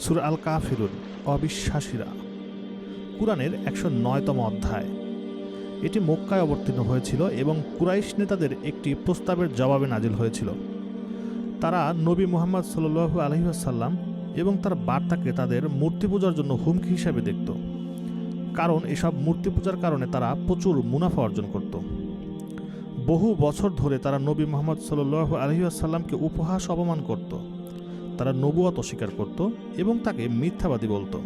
সুর আল কাফিরুন অবিশ্বাসীরা। কুরআনের একশো নয়তম অধ্যায়। এটি মক্কায় অবতীর্ণ হয়েছিল এবং কুরাইশ নেতাদের একটি প্রস্তাবের জবাবে নাজিল হয়েছিল। তারা নবী মুহাম্মদ সাল্লু আলহিহাসাল্লাম এবং তার বার্তাকে তাদের মূর্তি পূজার জন্য হুমকি হিসাবে দেখত। কারণ এসব মূর্তি পূজার কারণে তারা প্রচুর মুনাফা অর্জন করত। বহু বছর ধরে তারা নবী মোহাম্মদ সাল্লু আলহিহাসাল্লামকে উপহাস, অপমান করত। তারা নবুয়াত অস্বীকার করত এবং তাকে মিথ্যাবাদী বলতো।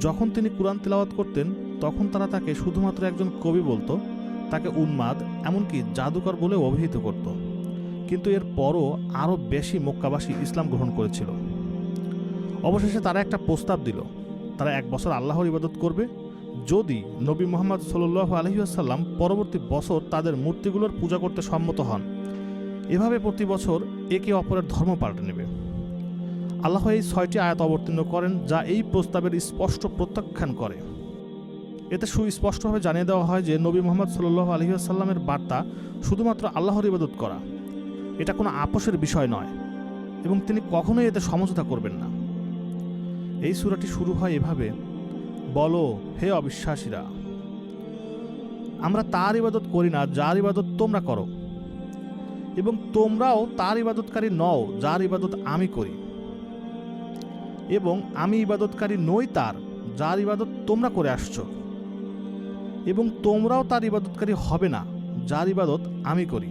যখন তিনি কোরআন তেলাওয়াত করতেন, তখন তারা তাকে শুধুমাত্র একজন কবি বলতো, তাকে উন্মাদ এমনকি জাদুকর বলে অভিহিত করত। কিন্তু এর পরও আরও বেশি মক্কাবাসী ইসলাম গ্রহণ করেছিল। অবশেষে তারা একটা প্রস্তাব দিল, তারা এক বছর আল্লাহর ইবাদত করবে, যদি নবী মোহাম্মদ সাল্লু আলহিউসাল্লাম পরবর্তী বছর তাদের মূর্তিগুলোর পূজা করতে সম্মত হন। এভাবে প্রতি বছর একে অপরের ধর্ম পাল্টে নেবে। আল্লাহ এই ছয়টি আয়াত অবতীর্ণ করেন যা এই প্রস্তাবের স্পষ্ট প্রত্যাখ্যান করে। এতে সুস্পষ্টভাবে জানিয়ে দেওয়া হয় যে নবী মোহাম্মদ সাল্লু আলহিহাসাল্লামের বার্তা শুধুমাত্র আল্লাহর ইবাদত করা। এটা কোনো আপোষের বিষয় নয় এবং তিনি কখনোই এতে সমঝোতা করবেন না। এই সূরাটি শুরু হয় এভাবে, বলো, হে অবিশ্বাসীরা, আমরা তার ইবাদত করি না, যার ইবাদত তোমরা করো। এবং তোমরাও তার ইবাদতকারী নও, যার ইবাদত আমি করি। এবং আমি ইবাদতকারী নই তার, যার ইবাদত তোমরা করে আসছো। এবং তোমরাও তার ইবাদতকারী হবে না, যার ইবাদত আমি করি।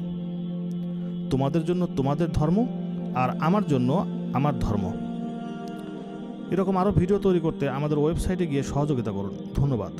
তোমাদের জন্য তোমাদের ধর্ম আর আমার জন্য আমার ধর্ম। এরকম আরও ভিডিও তৈরি করতে আমাদের ওয়েবসাইটে গিয়ে সহযোগিতা করুন। ধন্যবাদ।